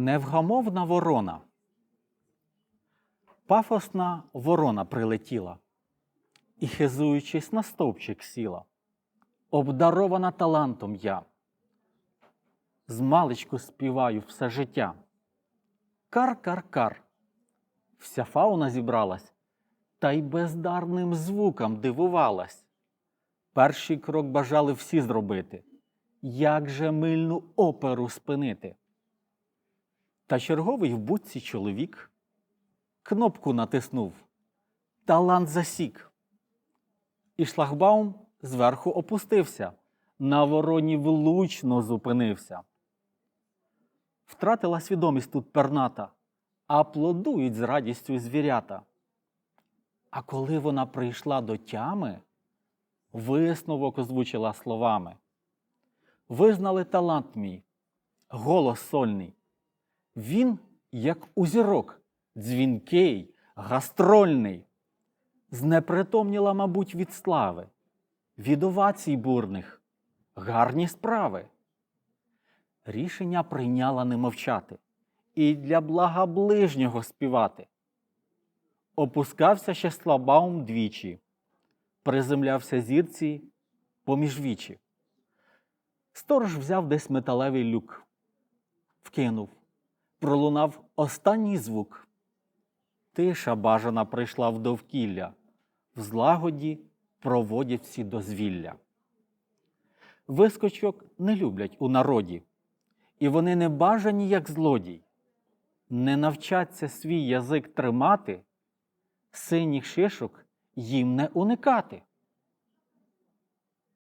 Невгамовна ворона. Пафосна ворона прилетіла і, хизуючись на стовпчик сіла. Обдарована талантом я. Змалечку співаю все життя. Кар-кар-кар. Вся фауна зібралась, та й бездарним звукам дивувалась. Перший крок бажали всі зробити. Як же мильну оперу спинити? Та черговий в будці чоловік кнопку натиснув, талант засік. І шлагбаум зверху опустився, на вороні влучно зупинився. Втратила свідомість тут перната, аплодують з радістю звірята. А коли вона прийшла до тями, висновок озвучила словами. Визнали талант мій, голос сольний. Він, як узірок, дзвінкий, гастрольний, знепритомніла, мабуть, від слави, від овацій бурних, гарні справи. Рішення прийняла не мовчати і для блага ближнього співати. Опускався ще слабаум двічі, приземлявся зірці поміж вічі. Сторож взяв десь металевий люк, вкинув, пролунав останній звук. Тиша бажана прийшла в довкілля, в злагоді проводять всі дозвілля. Вискочок не люблять у народі, і вони не бажані, як злодій. Не навчаться свій язик тримати, синіх шишок їм не уникати.